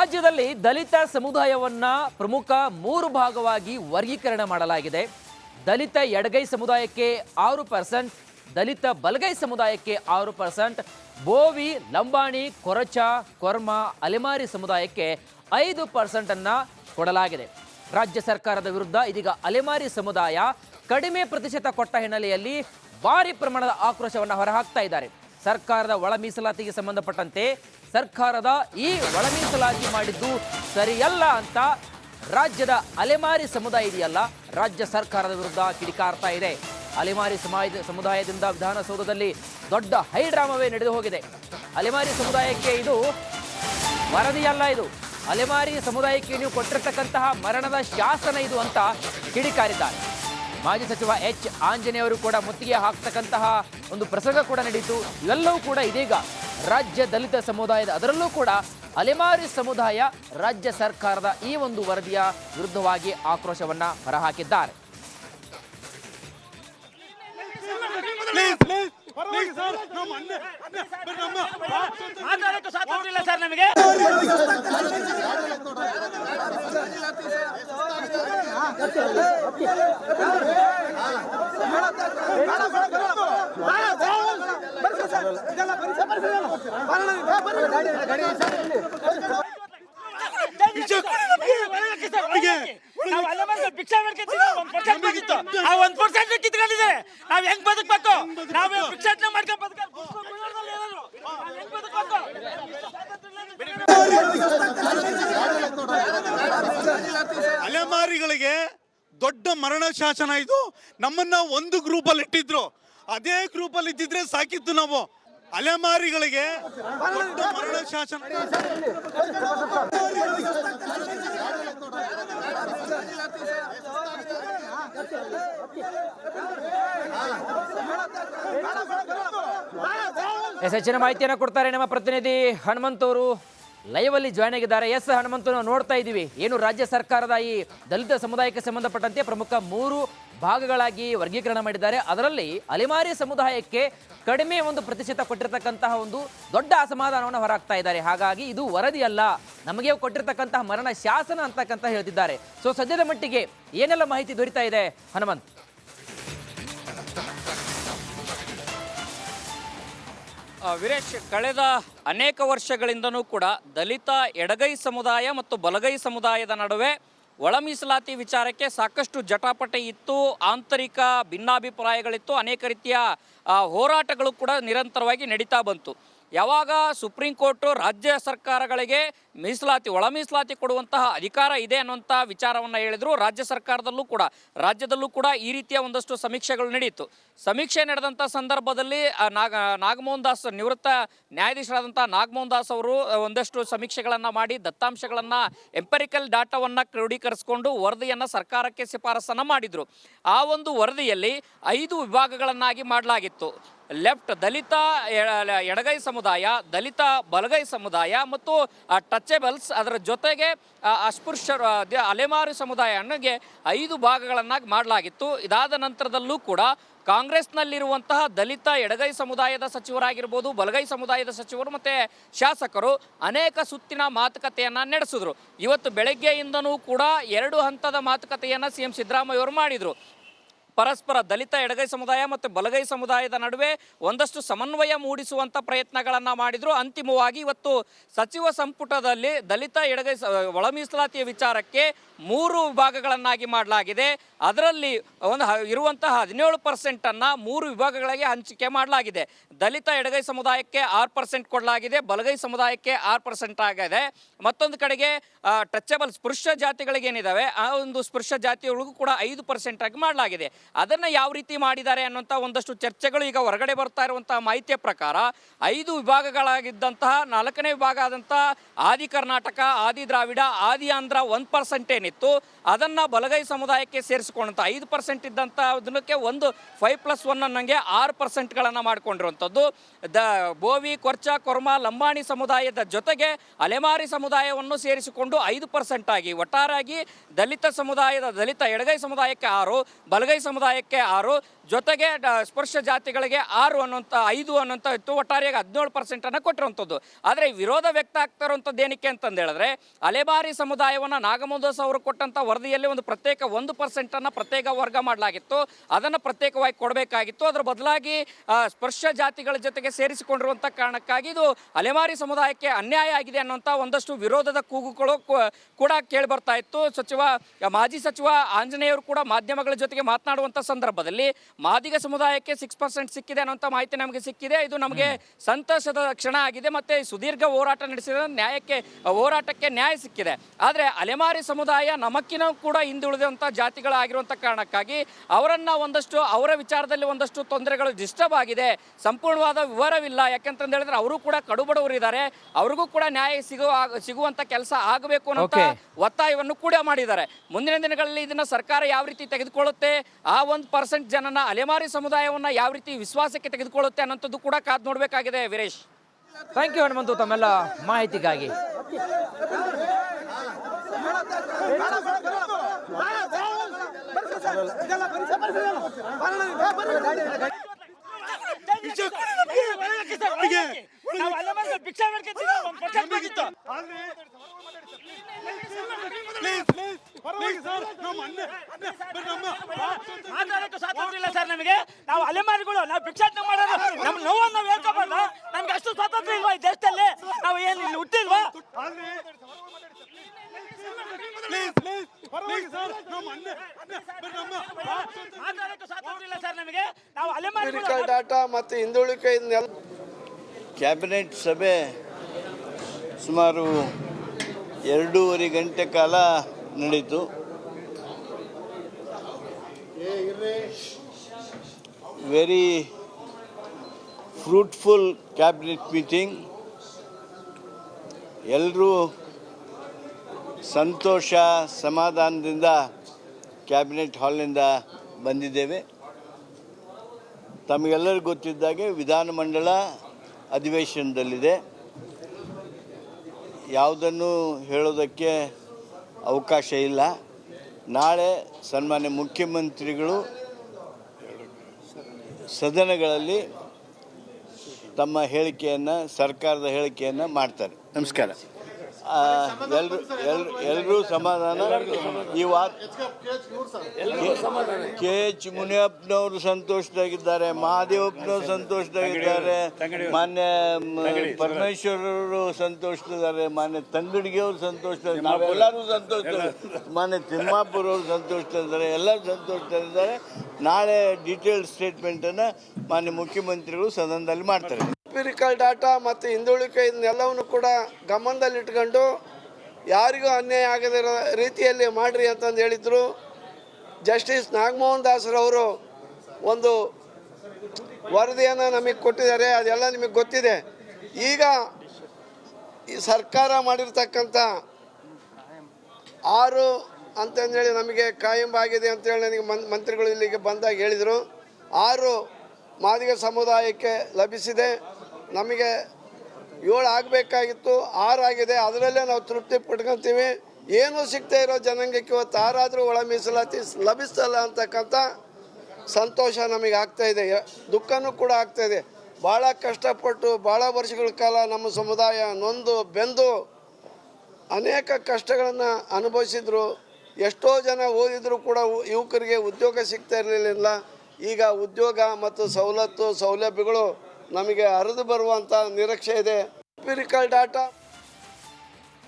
ರಾಜ್ಯದಲ್ಲಿ ದಲಿತ ಸಮುದಾಯವನ್ನ ಪ್ರಮುಖ ಮೂರು ಭಾಗವಾಗಿ ವರ್ಗೀಕರಣ ಮಾಡಲಾಗಿದೆ. ದಲಿತ ಎಡಗೈ ಸಮುದಾಯಕ್ಕೆ ಆರು ಪರ್ಸೆಂಟ್, ದಲಿತ ಬಲಗೈ ಸಮುದಾಯಕ್ಕೆ ಆರು ಪರ್ಸೆಂಟ್, ಬೋವಿ, ಲಂಬಾಣಿ, ಕೊರಚ, ಕೊರ್ಮ, ಅಲೆಮಾರಿ ಸಮುದಾಯಕ್ಕೆ ಐದು ಪರ್ಸೆಂಟನ್ನು ಕೊಡಲಾಗಿದೆ. ರಾಜ್ಯ ಸರ್ಕಾರದ ವಿರುದ್ಧ ಇದೀಗ ಅಲೆಮಾರಿ ಸಮುದಾಯ ಕಡಿಮೆ ಪ್ರತಿಶತ ಕೊಟ್ಟ ಹಿನ್ನೆಲೆಯಲ್ಲಿ ಭಾರಿ ಪ್ರಮಾಣದ ಆಕ್ರೋಶವನ್ನು ಹೊರಹಾಕ್ತಾ ಇದ್ದಾರೆ. ಸರ್ಕಾರದ ಒಳ ಮೀಸಲಾತಿಗೆ ಸಂಬಂಧಪಟ್ಟಂತೆ ಸರ್ಕಾರದ ಈ ಒಳ ಮಾಡಿದ್ದು ಸರಿಯಲ್ಲ ಅಂತ ರಾಜ್ಯದ ಅಲೆಮಾರಿ ಸಮುದಾಯ ಇದೆಯಲ್ಲ, ರಾಜ್ಯ ಸರ್ಕಾರದ ವಿರುದ್ಧ ಕಿಡಿಕಾರ್ತಾ ಇದೆ. ಅಲೆಮಾರಿ ಸಮಾಜ ಸಮುದಾಯದಿಂದ ವಿಧಾನಸೌಧದಲ್ಲಿ ದೊಡ್ಡ ಹೈಡ್ರಾಮವೇ ನಡೆದು ಹೋಗಿದೆ. ಅಲೆಮಾರಿ ಸಮುದಾಯಕ್ಕೆ ಇದು ವರದಿಯಲ್ಲ ಇದು. ಅಲೆಮಾರಿ ಸಮುದಾಯಕ್ಕೆ ನೀವು ಕೊಟ್ಟಿರ್ತಕ್ಕಂತಹ ಮರಣದ ಶಾಸನ ಇದು ಅಂತ ಕಿಡಿಕಾರಿದ್ದಾರೆ. ಮಾಜಿ ಸಚಿವ ಎಚ್. ಆಂಜನೇಯವರು ಕೂಡ ಮುತ್ತಿಗೆ ಹಾಕ್ತಕ್ಕಂತಹ ಒಂದು ಪ್ರಸಂಗ ಕೂಡ ನಡೀತು. ಇವೆಲ್ಲವೂ ಕೂಡ ಇದೀಗ ರಾಜ್ಯ ದಲಿತ ಸಮುದಾಯದ ಅದರಲ್ಲೂ ಕೂಡ ಅಲೆಮಾರಿ ಸಮುದಾಯ ರಾಜ್ಯ ಸರ್ಕಾರದ ಈ ಒಂದು ವರದಿಯ ವಿರುದ್ಧವಾಗಿ ಆಕ್ರೋಶವನ್ನ ಹೊರಹಾಕಿದ್ದಾರೆ ಪ್ಲೀಸ್ ಬದುಕ್ಬೇಕು ಅಲೆಮಾರಿಗಳಿಗೆ ದೊಡ್ಡ ಮರಣ ಶಾಸನ ಇದು. ನಮ್ಮನ್ನ ಒಂದು ಗ್ರೂಪ್ ಅಲ್ಲಿ ಇಟ್ಟಿದ್ರು. ಅದೇ ಗ್ರೂಪ್ ಅಲ್ಲಿ ಇದ್ದಿದ್ರೆ ಸಾಕಿತ್ತು ನಾವು. ಅಲೆಮಾರಿಗಳಿಗೆ ಶಾಸನ. ಎಸ್ ಹೆಚ್ಚಿನ ಮಾಹಿತಿಯನ್ನು ಕೊಡ್ತಾರೆ ನಮ್ಮ ಪ್ರತಿನಿಧಿ ಹನುಮಂತವರು. ಲೈವ್ ಅಲ್ಲಿ ಜಾಯ್ನ್ ಆಗಿದ್ದಾರೆ. ಎಸ್ ಹನುಮಂತ ನೋಡ್ತಾ ಇದ್ದೀವಿ. ಏನು ರಾಜ್ಯ ಸರ್ಕಾರದ ಈ ದಲಿತ ಸಮುದಾಯಕ್ಕೆ ಸಂಬಂಧಪಟ್ಟಂತೆ ಪ್ರಮುಖ ಮೂರು ಭಾಗಗಳಾಗಿ ವರ್ಗೀಕರಣ ಮಾಡಿದ್ದಾರೆ. ಅದರಲ್ಲಿ ಅಲೆಮಾರಿ ಸಮುದಾಯಕ್ಕೆ ಕಡಿಮೆ ಒಂದು ಪ್ರತಿಶತ ಕೊಟ್ಟಿರ್ತಕ್ಕಂತಹ ಒಂದು ದೊಡ್ಡ ಅಸಮಾಧಾನವನ್ನು ಹೊರಹಾಕ್ತಾ ಇದ್ದಾರೆ. ಹಾಗಾಗಿ ಇದು ವರದಿ ಅಲ್ಲ ನಮಗೆ ಕೊಟ್ಟಿರ್ತಕ್ಕಂತಹ ಮರಣ ಶಾಸನ ಅಂತಕ್ಕಂತ ಹೇಳ್ತಿದ್ದಾರೆ. ಸೊ ಸದ್ಯದ ಮಟ್ಟಿಗೆ ಏನೆಲ್ಲ ಮಾಹಿತಿ ದೊರೀತಾ ಇದೆ? ಹನುಮಂತ್. ವೀರೇಶ್, ಕಳೆದ ಅನೇಕ ವರ್ಷಗಳಿಂದನೂ ಕೂಡ ದಲಿತ ಎಡಗೈ ಸಮುದಾಯ ಮತ್ತು ಬಲಗೈ ಸಮುದಾಯದ ನಡುವೆ ಒಳ ಮೀಸಲಾತಿ ವಿಚಾರಕ್ಕೆ ಸಾಕಷ್ಟು ಜಟಾಪಟಿ ಇತ್ತು, ಆಂತರಿಕ ಭಿನ್ನಾಭಿಪ್ರಾಯಗಳಿತ್ತು, ಅನೇಕ ರೀತಿಯ ಹೋರಾಟಗಳು ಕೂಡ ನಿರಂತರವಾಗಿ ನಡೀತಾ ಬಂತು. ಯಾವಾಗ ಸುಪ್ರೀಂ ಕೋರ್ಟು ರಾಜ್ಯ ಸರ್ಕಾರಗಳಿಗೆ ಮೀಸಲಾತಿ, ಒಳ ಮೀಸಲಾತಿ ಕೊಡುವಂತಹ ಅಧಿಕಾರ ಇದೆ ಅನ್ನುವಂಥ ವಿಚಾರವನ್ನು ಹೇಳಿದರು ರಾಜ್ಯ ಸರ್ಕಾರದಲ್ಲೂ ಕೂಡ. ರಾಜ್ಯದಲ್ಲೂ ಕೂಡ ಈ ರೀತಿಯ ಒಂದಷ್ಟು ಸಮೀಕ್ಷೆಗಳು ನಡೆಯಿತು. ಸಮೀಕ್ಷೆ ನಡೆದಂಥ ಸಂದರ್ಭದಲ್ಲಿ ನಾಗ, ನಾಗಮೋಹನ್ ದಾಸ್ ನಿವೃತ್ತ ನ್ಯಾಯಾಧೀಶರಾದಂಥ ನಾಗಮೋಹನ್ ದಾಸ್ ಅವರು ಒಂದಷ್ಟು ಸಮೀಕ್ಷೆಗಳನ್ನು ಮಾಡಿ, ದತ್ತಾಂಶಗಳನ್ನು, ಎಂಪರಿಕಲ್ ಡಾಟಾವನ್ನು ಕ್ರೋಢೀಕರಿಸಿಕೊಂಡು ವರದಿಯನ್ನು ಸರ್ಕಾರಕ್ಕೆ ಶಿಫಾರಸನ್ನು ಮಾಡಿದರು. ಆ ಒಂದು ವರದಿಯಲ್ಲಿ ಐದು ವಿಭಾಗಗಳನ್ನಾಗಿ ಮಾಡಲಾಗಿತ್ತು. ಲೆಫ್ಟ್ ದಲಿತ ಎಡಗೈ ಸಮುದಾಯ, ದಲಿತ ಬಲಗೈ ಸಮುದಾಯ ಮತ್ತು ಟಚೆಬಲ್ಸ್ ಅದರ ಜೊತೆಗೆ ಅಸ್ಪೃಶ್ಯರು ಅಲೆಮಾರಿ ಸಮುದಾಯ ಸಮುದಾಯನಿಗೆ ಐದು ಭಾಗಗಳನ್ನಾಗಿ ಮಾಡಲಾಗಿತ್ತು. ಇದಾದ ನಂತರದಲ್ಲೂ ಕೂಡ ಕಾಂಗ್ರೆಸ್ನಲ್ಲಿರುವಂತಹ ದಲಿತ ಎಡಗೈ ಸಮುದಾಯದ ಸಚಿವರಾಗಿರ್ಬೋದು, ಬಲಗೈ ಸಮುದಾಯದ ಸಚಿವರು ಮತ್ತು ಶಾಸಕರು ಅನೇಕ ಸುತ್ತಿನ ಮಾತುಕತೆಯನ್ನು ನಡೆಸಿದ್ರು. ಇವತ್ತು ಬೆಳಗ್ಗೆಯಿಂದನೂ ಕೂಡ ಎರಡು ಹಂತದ ಮಾತುಕತೆಯನ್ನು ಸಿ ಎಂ ಸಿದ್ದರಾಮಯ್ಯ ಅವರು ಮಾಡಿದರು. ಪರಸ್ಪರ ದಲಿತ ಎಡಗೈ ಸಮುದಾಯ ಮತ್ತು ಬಲಗೈ ಸಮುದಾಯದ ನಡುವೆ ಒಂದಷ್ಟು ಸಮನ್ವಯ ಮೂಡಿಸುವಂಥ ಪ್ರಯತ್ನಗಳನ್ನು ಮಾಡಿದರು. ಅಂತಿಮವಾಗಿ ಇವತ್ತು ಸಚಿವ ಸಂಪುಟದಲ್ಲಿ ದಲಿತ ಎಡಗೈ ಒಳ ಮೀಸಲಾತಿಯ ವಿಚಾರಕ್ಕೆ ಮೂರು ವಿಭಾಗಗಳನ್ನಾಗಿ ಮಾಡಲಾಗಿದೆ. ಅದರಲ್ಲಿ ಒಂದು ಇರುವಂತಹ ಹದಿನೇಳು ಪರ್ಸೆಂಟನ್ನು ಮೂರು ವಿಭಾಗಗಳಿಗೆ ಹಂಚಿಕೆ ಮಾಡಲಾಗಿದೆ. ದಲಿತ ಎಡಗೈ ಸಮುದಾಯಕ್ಕೆ ಆರು ಪರ್ಸೆಂಟ್ ಕೊಡಲಾಗಿದೆ, ಬಲಗೈ ಸಮುದಾಯಕ್ಕೆ ಆರು ಪರ್ಸೆಂಟ್ ಆಗಿದೆ. ಮತ್ತೊಂದು ಕಡೆಗೆ ಟಚಬಲ್ ಸ್ಪೃಶ್ಯ ಏನಿದಾವೆ ಆ ಒಂದು ಸ್ಪೃಶ್ಯ ಜಾತಿಗಳಿಗೂ ಕೂಡ ಐದು ಪರ್ಸೆಂಟ್ ಆಗಿ ಮಾಡಲಾಗಿದೆ. ಅದನ್ನು ಯಾವ ರೀತಿ ಮಾಡಿದ್ದಾರೆ ಅನ್ನುವಂಥ ಒಂದಷ್ಟು ಚರ್ಚೆಗಳು ಈಗ ಹೊರಗಡೆ ಬರ್ತಾ ಇರುವಂತಹ ಮಾಹಿತಿಯ ಪ್ರಕಾರ ಐದು ವಿಭಾಗಗಳಾಗಿದ್ದಂತಹ ನಾಲ್ಕನೇ ವಿಭಾಗ ಆದಂತಹ ಆದಿ ಕರ್ನಾಟಕ, ಆದಿ ದ್ರಾವಿಡ, ಆದಿ ಆಂಧ್ರ ಒಂದು ಪರ್ಸೆಂಟ್ ಏನಿತ್ತು. ಅದನ್ನು ಬಲಗೈ ಸಮುದಾಯಕ್ಕೆ ಸೇರಿಸಿಕೊಂಡಂಥ ಐದು ಪರ್ಸೆಂಟ್ ಇದ್ದಂಥ ಅದಕ್ಕೆ ಒಂದು ಫೈವ್ ಪ್ಲಸ್ ಒನ್ ಅನ್ನಂಗೆ ಆರು ಪರ್ಸೆಂಟ್ಗಳನ್ನು ಮಾಡಿಕೊಂಡಿರುವಂಥದ್ದು ದ ಬೋವಿ, ಕೊರ್ಚ, ಕೊರ್ಮ, ಲಂಬಾಣಿ ಸಮುದಾಯದ ಜೊತೆಗೆ ಅಲೆಮಾರಿ ಸಮುದಾಯವನ್ನು ಸೇರಿಸಿಕೊಂಡು ಐದು ಪರ್ಸೆಂಟ್ ಆಗಿ. ಒಟ್ಟಾರಾಗಿ ದಲಿತ ಸಮುದಾಯದ ದಲಿತ ಎಡಗೈ ಸಮುದಾಯಕ್ಕೆ ಆರು, ಬಲಗೈ ಸಮುದಾಯಕ್ಕೆ ಆರು ಜೊತೆಗೆ ಸ್ಪರ್ಶ ಜಾತಿಗಳಿಗೆ ಆರು ಅನ್ನುವಂಥ, ಐದು ಅನ್ನುವಂಥ ಇತ್ತು ಒಟ್ಟಾರೆಯಾಗಿ ಹದಿನೇಳು ಪರ್ಸೆಂಟನ್ನು ಕೊಟ್ಟಿರುವಂಥದ್ದು. ಆದರೆ ವಿರೋಧ ವ್ಯಕ್ತ ಆಗ್ತಾ ಇರುವಂಥದ್ದು ಏನಕ್ಕೆ ಅಂತಂದೇಳಿದ್ರೆ ಅಲೆಮಾರಿ ಸಮುದಾಯವನ್ನು ನಾಗಮೋದಸ್ ಅವರು ಕೊಟ್ಟಂಥ ವರದಿಯಲ್ಲಿ ಒಂದು ಪ್ರತ್ಯೇಕ ಒಂದು ಪರ್ಸೆಂಟನ್ನು ಪ್ರತ್ಯೇಕ ವರ್ಗ ಮಾಡಲಾಗಿತ್ತು. ಅದನ್ನು ಪ್ರತ್ಯೇಕವಾಗಿ ಕೊಡಬೇಕಾಗಿತ್ತು. ಅದರ ಬದಲಾಗಿ ಸ್ಪರ್ಶ ಜಾತಿಗಳ ಜೊತೆಗೆ ಸೇರಿಸಿಕೊಂಡಿರುವಂಥ ಕಾರಣಕ್ಕಾಗಿ ಇದು ಅಲೆಮಾರಿ ಸಮುದಾಯಕ್ಕೆ ಅನ್ಯಾಯ ಆಗಿದೆ ಅನ್ನುವಂಥ ಒಂದಷ್ಟು ವಿರೋಧದ ಕೂಗುಗಳು ಕೂಡ ಕೇಳಿ ಬರ್ತಾ ಇತ್ತು. ಸಚಿವ, ಮಾಜಿ ಸಚಿವ ಆಂಜನೇಯರು ಕೂಡ ಮಾಧ್ಯಮಗಳ ಜೊತೆಗೆ ಮಾತನಾಡುವಂಥ ಸಂದರ್ಭದಲ್ಲಿ ಮಾದಿಗ ಸಮುದಾಯಕ್ಕೆ ಸಿಕ್ಸ್ ಪರ್ಸೆಂಟ್ ಸಿಕ್ಕಿದೆ ಅನ್ನೋಂಥ ಮಾಹಿತಿ ನಮಗೆ ಸಿಕ್ಕಿದೆ. ಇದು ನಮಗೆ ಸಂತಸದ ಕ್ಷಣ ಆಗಿದೆ ಮತ್ತೆ ಸುದೀರ್ಘ ಹೋರಾಟ ನಡೆಸಿದ ನ್ಯಾಯಕ್ಕೆ ಹೋರಾಟಕ್ಕೆ ನ್ಯಾಯ ಸಿಕ್ಕಿದೆ. ಆದರೆ ಅಲೆಮಾರಿ ಸಮುದಾಯ ನಮಕ್ಕಿನ ಕೂಡ ಹಿಂದುಳಿದಂಥ ಜಾತಿಗಳಾಗಿರುವಂಥ ಕಾರಣಕ್ಕಾಗಿ ಅವರನ್ನ ಒಂದಷ್ಟು ಅವರ ವಿಚಾರದಲ್ಲಿ ಒಂದಷ್ಟು ತೊಂದರೆಗಳು ಡಿಸ್ಟರ್ಬ್ ಆಗಿದೆ. ಸಂಪೂರ್ಣವಾದ ವಿವರವಿಲ್ಲ. ಯಾಕಂತಂದು ಹೇಳಿದ್ರೆ ಅವರು ಕೂಡ ಕಡುಬಡವರು ಇದ್ದಾರೆ. ಅವ್ರಿಗೂ ಕೂಡ ನ್ಯಾಯ ಸಿಗುವ ಸಿಗುವಂತ ಕೆಲಸ ಆಗಬೇಕು ಅನ್ನೋ Okay. ಒತ್ತಾಯವನ್ನು ಕೂಡ ಮಾಡಿದ್ದಾರೆ. ಮುಂದಿನ ದಿನಗಳಲ್ಲಿ ಇದನ್ನ ಸರ್ಕಾರ ಯಾವ ರೀತಿ ತೆಗೆದುಕೊಳ್ಳುತ್ತೆ? ಆ ಒಂದು ಪರ್ಸೆಂಟ್ ಜನನ ಅಲೆಮಾರಿ ಸಮುದಾಯವನ್ನ ಯಾವ ರೀತಿ ವಿಶ್ವಾಸಕ್ಕೆ ತೆಗೆದುಕೊಳ್ಳುತ್ತೆ ಅನ್ನೋಂಥದ್ದು ಕೂಡ ಕಾದು ನೋಡ್ಬೇಕಾಗಿದೆ ವೀರೇಶ್ ಥ್ಯಾಂಕ್ ಯು ಹನುಮಂತು ತಮ್ಮೆಲ್ಲ ಮಾಹಿತಿಗಾಗಿ ನಾವು ಪ್ಲೀಸ್ ಪರವಾಗಿ ಸರ್ ಬೇಡ್ಕೊತೀವಿ, ಒಂದ್ ಪರ್ಸೆಂಟ್ ಬೇಕಿತ್ತು. ಇಲ್ಲ ಸರ್ ನಮಗೆ. ನಾವು ಅಲೆಮಾರಿಗಳು ನಾವು ಭಿಕ್ಷಾಟನೆ ಮಾಡೋದು ನಮ್ಮ ನೋವನ್ನು ನಾವು ಹೇಳ್ಕೊಬಾರ್ದು. ನಮ್ಗೆ ಅಷ್ಟು ಸ್ವಾತಂತ್ರ್ಯ ಇಲ್ವಾ ಈ ದೇಶದಲ್ಲಿ? ನಾವು ಏನು ಇಲ್ಲಿ ಹುಟ್ಟಿಲ್ವಾ? ಮಾತಾಡೋಕೆ ಸ್ವಾತಂತ್ರ್ಯ ಇಲ್ಲ ಸರ್ ನಮಗೆ. ನಾವು ಅಲೆಮಾರಿಗಳು. ಅಮೆರಿಕ ಡಾಟಾ ಮತ್ತು ಹಿಂದುಳಿಕೆ ಕ್ಯಾಬಿನೆಟ್ ಸಭೆ ಸುಮಾರು ಎರಡೂವರೆ ಗಂಟೆ ಕಾಲ ನಡೀತು. ವೆರಿ ಫ್ರೂಟ್ಫುಲ್ ಕ್ಯಾಬಿನೆಟ್ ಮೀಟಿಂಗ್ ಎಲ್ಲರೂ ಸಂತೋಷ ಸಮಾಧಾನದಿಂದ ಕ್ಯಾಬಿನೆಟ್ ಹಾಲ್ನಿಂದ ಬಂದಿದ್ದೇವೆ. ತಮಗೆಲ್ಲರಿಗೂ ಗೊತ್ತಿದ್ದಾಗೆ ವಿಧಾನಮಂಡಲ ಅಧಿವೇಶನದಲ್ಲಿದೆ. ಯಾವುದನ್ನು ಹೇಳೋದಕ್ಕೆ ಅವಕಾಶ ಇಲ್ಲ. ನಾಳೆ ಸನ್ಮಾನ್ಯ ಮುಖ್ಯಮಂತ್ರಿಗಳು ಸದನಗಳಲ್ಲಿ ತಮ್ಮ ಹೇಳಿಕೆಯನ್ನು ಸರ್ಕಾರದ ಹೇಳಿಕೆಯನ್ನು ಮಾಡ್ತಾರೆ. ನಮಸ್ಕಾರ. ಎಲ್ಲರೂ ಎಲ್ರು ಎಲ್ಲರೂ ಸಮಾಧಾನ? ಈ ವಾತ್ ಕೆ ಎಚ್ ಮುನಿಯಪ್ಪನವರು ಸಂತೋಷದಾಗಿದ್ದಾರೆ ಮಹಾದೇವಪ್ಪನವರು ಸಂತೋಷದಾಗಿದ್ದಾರೆ ಮಾನ್ಯ ಪರಮೇಶ್ವರರು ಸಂತೋಷದಿದ್ದಾರೆ ಮಾನ್ಯ ತಂಗಡಿಗೆ ಅವರು ಸಂತೋಷದಾಗ ನಾವೆಲ್ಲರೂ ಸಂತೋಷ ಮಾನ್ಯ ತಿಮ್ಮಾಪುರವರು ಸಂತೋಷದಿದ್ದಾರೆ ಎಲ್ಲರೂ ಸಂತೋಷದಿದ್ದಾರೆ ನಾಳೆ ಡೀಟೇಲ್ ಸ್ಟೇಟ್ಮೆಂಟನ್ನು ಮಾನ್ಯ ಮುಖ್ಯಮಂತ್ರಿಗಳು ಸದನದಲ್ಲಿ ಮಾಡ್ತಾರೆ. ಎಂಪಿರಿಕಲ್ ಡಾಟಾ ಮತ್ತು ಹಿಂದುಳಿಕೆ ಇದನ್ನೆಲ್ಲವನ್ನು ಕೂಡ ಗಮನದಲ್ಲಿಟ್ಕೊಂಡು ಯಾರಿಗೂ ಅನ್ಯಾಯ ಆಗದಿರೋ ರೀತಿಯಲ್ಲಿ ಮಾಡ್ರಿ ಅಂತಂದು ಹೇಳಿದರು. ಜಸ್ಟಿಸ್ ನಾಗಮೋಹನ್ ದಾಸರವರು ಒಂದು ವರದಿಯನ್ನು ನಮಗೆ ಕೊಟ್ಟಿದ್ದಾರೆ, ಅದೆಲ್ಲ ನಿಮಗೆ ಗೊತ್ತಿದೆ. ಈಗ ಈ ಸರ್ಕಾರ ಮಾಡಿರ್ತಕ್ಕಂಥ ಆರು ಅಂತಂದೇಳಿ ನಮಗೆ ಕಾಯಂ ಆಗಿದೆ ಅಂತೇಳಿ ನನಗೆ ಮನ್ ಮಂತ್ರಿಗಳು ಇಲ್ಲಿಗೆ ಬಂದಾಗ ಹೇಳಿದರು. ಆರು ಮಾದಿಗ ಸಮುದಾಯಕ್ಕೆ ಲಭಿಸಿದೆ. ನಮಗೆ ಏಳು ಆಗಬೇಕಾಗಿತ್ತು, ಆರು ಆಗಿದೆ. ಅದರಲ್ಲೇ ನಾವು ತೃಪ್ತಿ ಪಟ್ಕೊತೀವಿ. ಏನೂ ಸಿಗ್ತಾ ಇರೋ ಜನಾಂಗಕ್ಕೆ ಇವತ್ತು ಆರಾದರೂ ಒಳ ಮೀಸಲಾತಿ ಲಭಿಸಲ್ಲ ಅಂತಕ್ಕಂಥ ಸಂತೋಷ ನಮಗೆ ಆಗ್ತಾ ಇದೆ. ದುಃಖನೂ ಕೂಡ ಆಗ್ತಾ ಇದೆ. ಭಾಳ ಕಷ್ಟಪಟ್ಟು ಭಾಳ ವರ್ಷಗಳ ಕಾಲ ನಮ್ಮ ಸಮುದಾಯ ನೊಂದು ಬೆಂದು ಅನೇಕ ಕಷ್ಟಗಳನ್ನು ಅನುಭವಿಸಿದ್ರು. ಎಷ್ಟೋ ಜನ ಓದಿದರೂ ಕೂಡ ಯುವಕರಿಗೆ ಉದ್ಯೋಗ ಸಿಗ್ತಾ ಇರಲಿಲ್ಲ. ಈಗ ಉದ್ಯೋಗ ಮತ್ತು ಸವಲತ್ತು ಸೌಲಭ್ಯಗಳು ನಮಗೆ ಹರಿದು ಬರುವಂಥ ನಿರೀಕ್ಷೆ ಇದೆ. Empirical data